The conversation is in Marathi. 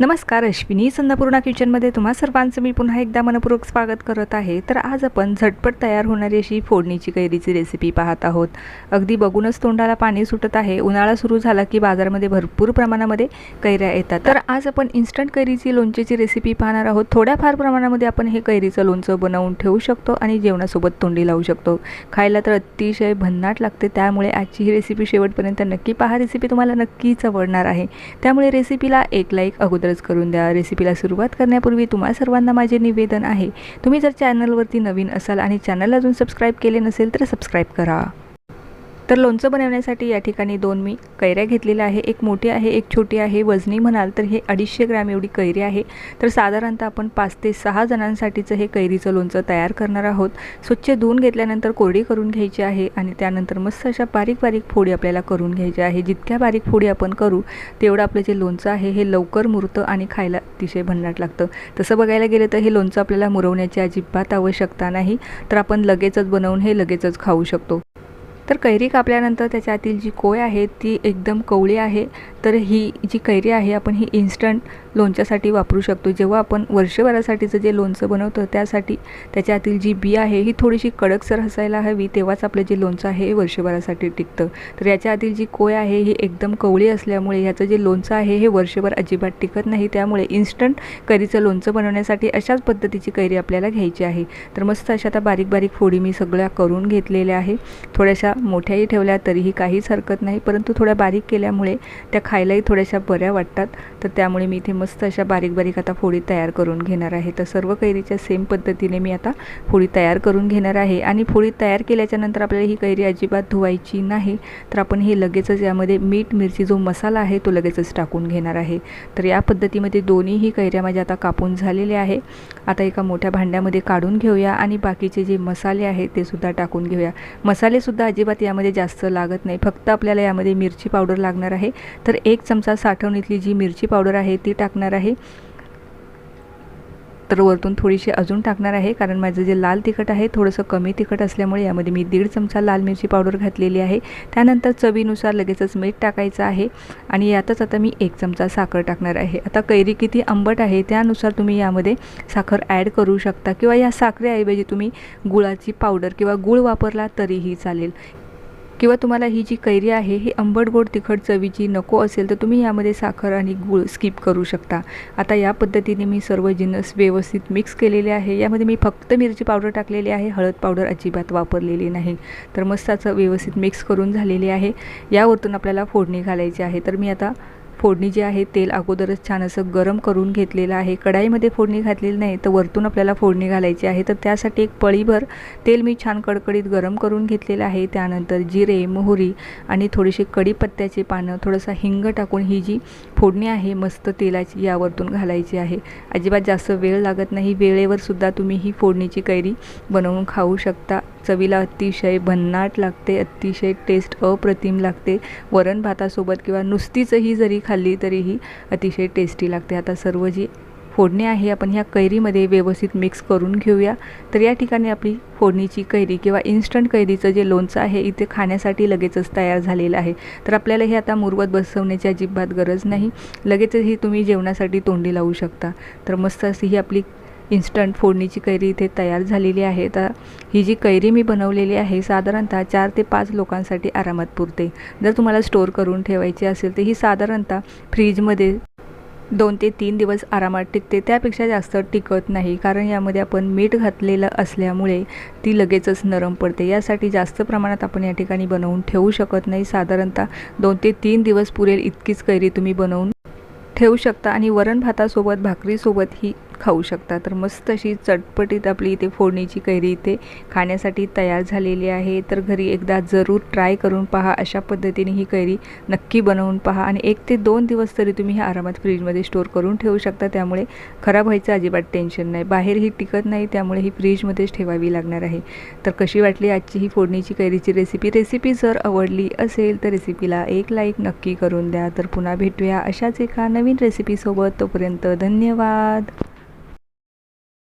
नमस्कार अश्विनी संधापूर्णा किचनमध्ये तुम्हा सर्वांचं मी पुन्हा एकदा मनपूर्वक स्वागत करत आहे. तर आज आपण झटपट तयार होणारी अशी फोडणीची कैरीची रेसिपी पाहत आहोत. अगदी बघूनच तोंडाला पाणी सुटत आहे. उन्हाळा सुरू झाला की बाजारामध्ये भरपूर प्रमाणामध्ये कैऱ्या येतात. तर आज आपण इन्स्टंट कैरीची लोणचेची रेसिपी पाहणार आहोत. थोड्याफार प्रमाणामध्ये आपण हे कैरीचं लोणचं बनवून ठेवू शकतो आणि जेवणासोबत तोंडी लावू शकतो. खायला तर अतिशय भन्नाट लागते. त्यामुळे आजची ही रेसिपी शेवटपर्यंत नक्की पहा. रेसिपी तुम्हाला नक्कीच आवडणार आहे. त्यामुळे रेसिपीला एक लाईक लवकरच करून द्या. रेसिपीला सुरुवात करण्यापूर्वी तुम्हा सर्वांना माझे निवेदन आहे. तुम्ही जर चॅनलवरती नवीन असाल आणि चॅनल अजून सबस्क्राईब केले नसेल तर सबस्क्राईब करा. तर लोणचं बनवण्यासाठी या ठिकाणी दोन मी कैऱ्या घेतलेल्या आहे. एक मोठी आहे एक छोटी आहे. वजनी म्हणाल तर हे अडीचशे ग्रॅम एवढी कैरी आहे. तर साधारणतः आपण पाच ते सहा जणांसाठीचं हे कैरीचं लोणचं तयार करणार आहोत. स्वच्छ धुवून घेतल्यानंतर कोरडी करून घ्यायची आहे आणि त्यानंतर मस्त अशा बारीक बारीक फोडी आपल्याला करून घ्यायच्या आहे. जितक्या बारीक फोडी आपण करू तेवढं आपलं जे लोणचं आहे हे लवकर मुरतं आणि खायला अतिशय भन्नाट लागतं. तसं बघायला गेलं तर हे लोणचं आपल्याला मुरवण्याची अजिबात आवश्यकता नाही. तर आपण लगेचच बनवून हे लगेचच खाऊ शकतो. तर कैरी कापल्यानंतर त्याच्यातील जी कोय आहे ती एकदम कवळी आहे. तर ही जी कैरी आहे आपण ही इन्स्टंट लोणच्यासाठी वापरू शकतो. जेव्हा आपण वर्षभरासाठीचं जे लोणचं बनवतो त्यासाठी त्याच्या आतील जी बी आहे ही थोडीशी कडकसर असायला हवी. तेव्हाच आपलं जे लोणचं आहे हे वर्षभरासाठी टिकतं. तर याच्या आतील जी कोय आहे ही एकदम कवळी असल्यामुळे ह्याचं जे लोणचं आहे हे वर्षभर अजिबात टिकत नाही. त्यामुळे इन्स्टंट कैरीचं लोणचं बनवण्यासाठी अशाच पद्धतीची कैरी आपल्याला घ्यायची आहे. तर मस्त अशा आता बारीक बारीक फोडी मी सगळ्या करून घेतलेल्या आहे. थोड्याशा मोठ्याही ठेवल्या तरीही काहीच हरकत नाही. परंतु थोड्या बारीक केल्यामुळे त्या खायलाही थोड्याशा बऱ्या वाटतात. तर त्यामुळे मी इथे मस्त अशा बारीक बारीक आता फोडी तयार करून घेणार आहे. तर सर्व कैरीच्या सेम पद्धतीने मी आता फोडी तयार करून घेणार आहे. आणि फोडी तयार केल्याच्यानंतर आपल्याला ही कैरी अजिबात धुवायची नाही. तर आपण हे लगेचच यामध्ये मीठ मिरची जो मसाला आहे तो लगेचच टाकून घेणार आहे. तर या पद्धतीमध्ये दोन्हीही कैऱ्या माझ्या आता कापून झालेल्या आहे. आता एका मोठ्या भांड्यामध्ये काढून घेऊया आणि बाकीचे जे मसाले आहेत ते सुद्धा टाकून घेऊया. मसालेसुद्धा अजिबात यामध्ये जास्त लागत नाही. फक्त आपल्याला यामध्ये मिरची पावडर लागणार आहे. तर एक चमचा साठवणीतली जी मिरची पावडर आहे ती टाकणार आहे. तर वरतून थोडीशी अजून टाकणार आहे कारण माझं जे लाल तिखट आहे थोडंसं कमी तिखट असल्यामुळे यामध्ये मी दीड चमचा लाल मिरची पावडर घातलेली आहे. त्यानंतर चवीनुसार लगेचच मीठ टाकायचं आहे आणि यातच आता मी एक चमचा साखर टाकणार आहे. आता कैरी किती आंबट आहे त्यानुसार तुम्ही यामध्ये साखर ॲड करू शकता किंवा या साखरेऐवजी तुम्ही गुळाची पावडर किंवा गुळ वापरला तरीही चालेल. किंवा तुम्हाला ही जी कैरी आहे ही आंबट गोड तिखट चवीची नको असेल तर तुम्ही यामध्ये साखर आणि गूळ स्किप करू शकता. आता या पद्धतीने मी सर्व जिन्नस व्यवस्थित मिक्स केलेले आहे. यामध्ये मी फक्त मिरची पावडर टाकलेली आहे हळद पावडर अजिबात वापरलेली नाही. तर मस्त असं व्यवस्थित मिक्स करून झालेली आहे. यावरतून आपल्याला फोडणी घालायची आहे. तर मी आता फोडणी जी आहे तेल अगोदरच छान असं गरम करून घेतलेलं आहे. कढाईमध्ये फोडणी घातलेली नाही तर वरतून आपल्याला फोडणी घालायची आहे. तर त्यासाठी एक पळीभर तेल मी छान कडकडीत गरम करून घेतलेलं आहे. त्यानंतर जिरे मोहरी आणि थोडीशी कढीपत्त्याची पानं थोडंसं हिंग टाकून ही जी फोडणी आहे मस्त तेलाची यावरतून घालायची आहे. अजिबात जास्त वेळ लागत नाही. वेळेवर सुद्धा तुम्ही ही फोडणीची कैरी बनवून खाऊ शकता. चवीला अतिशय भन्नाट लागते अतिशय टेस्ट अप्रतिम लागते. वरण भातासोबत किंवा नुसतीचही जरी खाल्ली तरीही अतिशय टेस्टी लागते. आता सर्व जी फोडणी आहे आपण ह्या कैरीमध्ये व्यवस्थित मिक्स करून घेऊया. तर या ठिकाणी आपली फोडणीची कैरी किंवा इन्स्टंट कैरीचं जे लोणचं आहे इथे खाण्यासाठी लगेचच तयार झालेलं आहे. तर आपल्याला हे आता मुरवत बसवण्याची अजिबात गरज नाही. लगेचच ही तुम्ही जेवणासाठी तोंडी लावू शकता. तर मस्त अशी ही आपली इन्स्टंट फोडणीची कैरी इथे तयार झालेली आहे. तर ही जी कैरी मी बनवलेली आहे साधारणतः चार ते पाच लोकांसाठी आरामात पुरते. जर तुम्हाला स्टोअर करून ठेवायची असेल तर ही साधारणतः फ्रीजमध्ये दोन ते तीन दिवस आरामात टिकते. त्यापेक्षा जास्त टिकत नाही कारण यामध्ये आपण मीठ घातलेलं असल्यामुळे ती लगेचच नरम पडते. यासाठी जास्त प्रमाणात आपण या ठिकाणी बनवून ठेवू शकत नाही. साधारणतः दोन ते तीन दिवस पुरेल इतकीच कैरी तुम्ही बनवून ठेवू शकता. आणि वरण भातासोबत भाकरीसोबत ही खाऊ शकता. तर मस्त अशी चटपटीत आपली इथे फोडणीची कैरी इथे खाण्यासाठी तयार झालेली आहे. तर घरी एकदा जरूर ट्राय करून पहा. अशा पद्धतीने ही कैरी नक्की बनवून पहा आणि एक ते दोन दिवस तरी तुम्ही हे आरामात फ्रीजमध्ये स्टोअर करून ठेवू शकता. त्यामुळे खराब व्हायचं अजिबात टेन्शन नाही. बाहेर ही टिकत नाही त्यामुळे ही फ्रीजमध्येच ठेवावी लागणार आहे. तर कशी वाटली आजची ही फोडणीची कैरीची रेसिपी रेसिपी जर आवडली असेल तर रेसिपीला एक लाईक नक्की करून द्या. तर पुन्हा भेटूया अशाच एका नवीन रेसिपीसोबत तोपर्यंत धन्यवाद.